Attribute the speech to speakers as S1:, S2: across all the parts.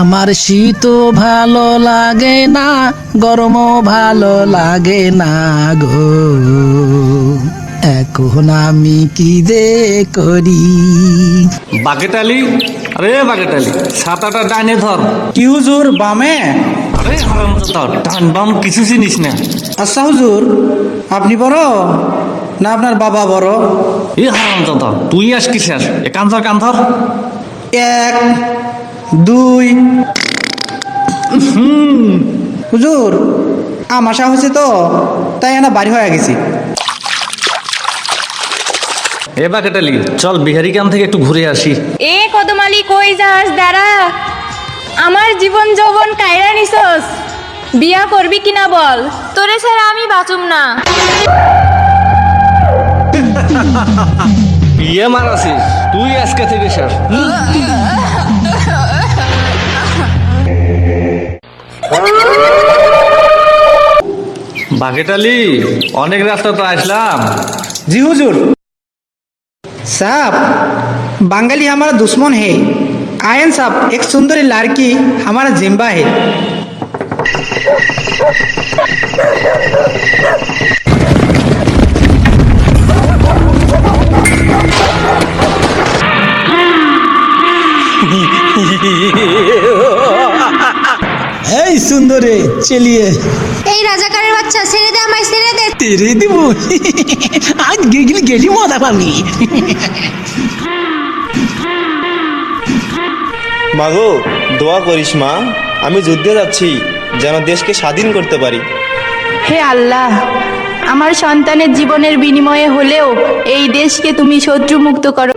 S1: আমার শীত ভালো লাগে না গরমও ভালো লাগে না গো। এখন আমি কি যে করি?
S2: বাকেটালি আরে বাকেটালি ছাতাটা ডাইনে ধর।
S3: কি হুজুর বামে?
S2: আরে হারাম ধর ডান বাম কিছু চিনিস না।
S3: আচ্ছা হুজুর আপনি বড় না আপনার বাবা বড়?
S2: এ হারাম তুই আস কি শেষ এ কান ধর কান ধর।
S3: এক দুই। হুম। হুজুর আমাশা হয়েছে তো তাই এনা বাড়ি হয়ে গেছি।
S2: এ বাকেটালি চল বিহারি কান থেকে একটু ঘুরে আসি।
S4: এ কদমালি কই যাস দাঁড়া। আমার জীবন যৌবন কায়রা নিছস। বিয়া করবি কিনা বল তোরে ছাড়া আমি বাঁচুম না।
S2: বিয়ে মারাছিস তুই আজকে থেকে শেষ বাকেটালি অনেক রাস্তা তো আসলাম
S3: जी हुजूर साहब बंगाली हमारा दुश्मन है आयन साहब एक सुंदरी लड़की हमारा जिम्बा है
S1: এই সুন্দরে চেলিয়ে।
S5: এই রাজাকারের বাচ্চা ছেড়ে দে আমায় ছেড়ে দে।
S1: তেরে দিব। আজ গেলি গেলি মজা পাবি।
S6: মাগো দোয়া করিস মা। আমি যুদ্ধে যাচ্ছি যেন দেশকে স্বাধীন করতে পারি।
S7: হে আল্লাহ আমার সন্তানের জীবনের বিনিময়ে হলেও এই দেশকে তুমি শত্রুমুক্ত করো।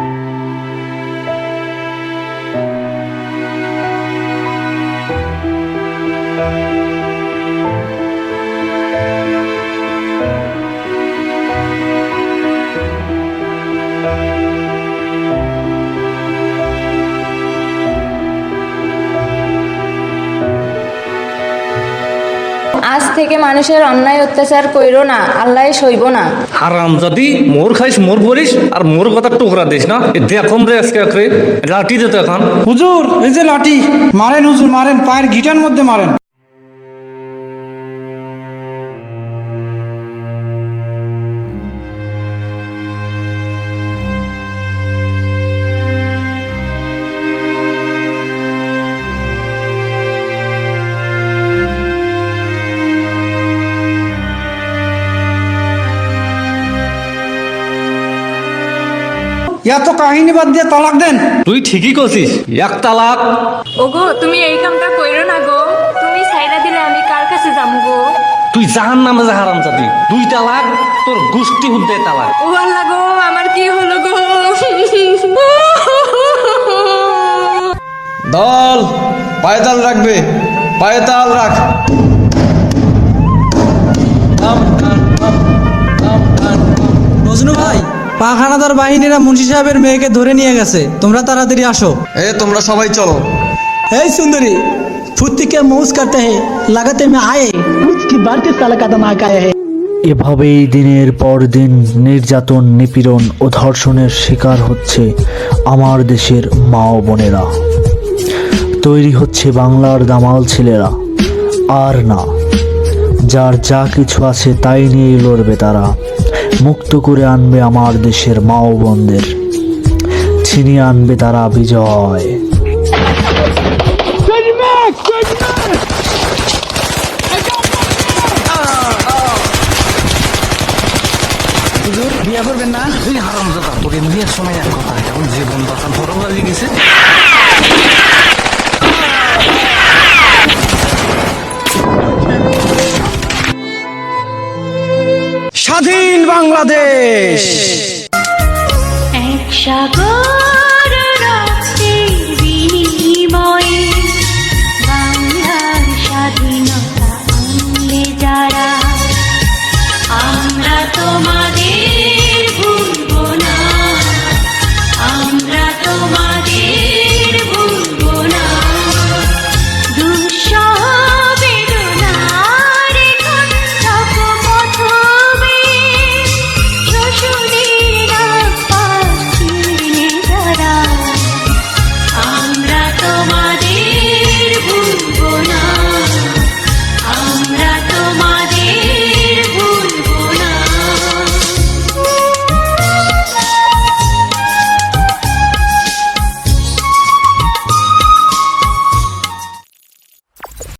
S7: Thank you.
S4: আজ থেকে মানুষের অন্যায় অত্যাচার কইরো না আল্লাহ সইব না।
S2: হারাম যদি মোর খাইস মোর বলিস আর মোর কথা টুকরা দিস না। দেখুন দেখম রে আজকে আখরে লাঠি দে তো এখন।
S3: হুজুর এই যে লাঠি মারেন হুজুর মারেন পায়ের গিটার মধ্যে মারেন। ইয়া তো কাহিনী বাদ দিয়ে তালাক দেন।
S2: তুই ঠিকই করছিস এক তালাক।
S4: ওগো তুমি এই কামটা কইরো না গো। তুমি ছাইরা দিলে আমি কার কাছে যাব গো?
S2: তুই জাহান নামে যা হারাম জাতি। দুই তালাক তোর গোষ্ঠী হুদ্দে তালাক।
S4: ও আল্লাহ গো আমার কি হলো গো?
S8: দল পায়ে তাল রাখবে। পায়ে তাল রাখ।
S9: পাখানাদার বাহিনীরা মুন্সি সাহেবের মেয়েকে ধরে নিয়ে গেছে। তোমরা তাড়াতাড়ি আসো।
S8: এ তোমরা সবাই চলো।
S1: এই সুন্দরী ফুর্তিকে মৌজ করতে হে লাগাতে মে আয়ে কি বাড়তে সালা না কায়ে হে।
S10: এভাবেই দিনের পর দিন নির্যাতন নিপীড়ন ও ধর্ষণের শিকার হচ্ছে আমার দেশের মা ও বোনেরা। তৈরি হচ্ছে বাংলার দামাল ছেলেরা। আর না যার যা কিছু আছে তাই নিয়েই লড়বে তারা। মুক্ত করে আনবে আমার দেশের মা বোনদের ছিনিয়ে আনবে তারা বিজয়।
S3: বাংলাদেশ।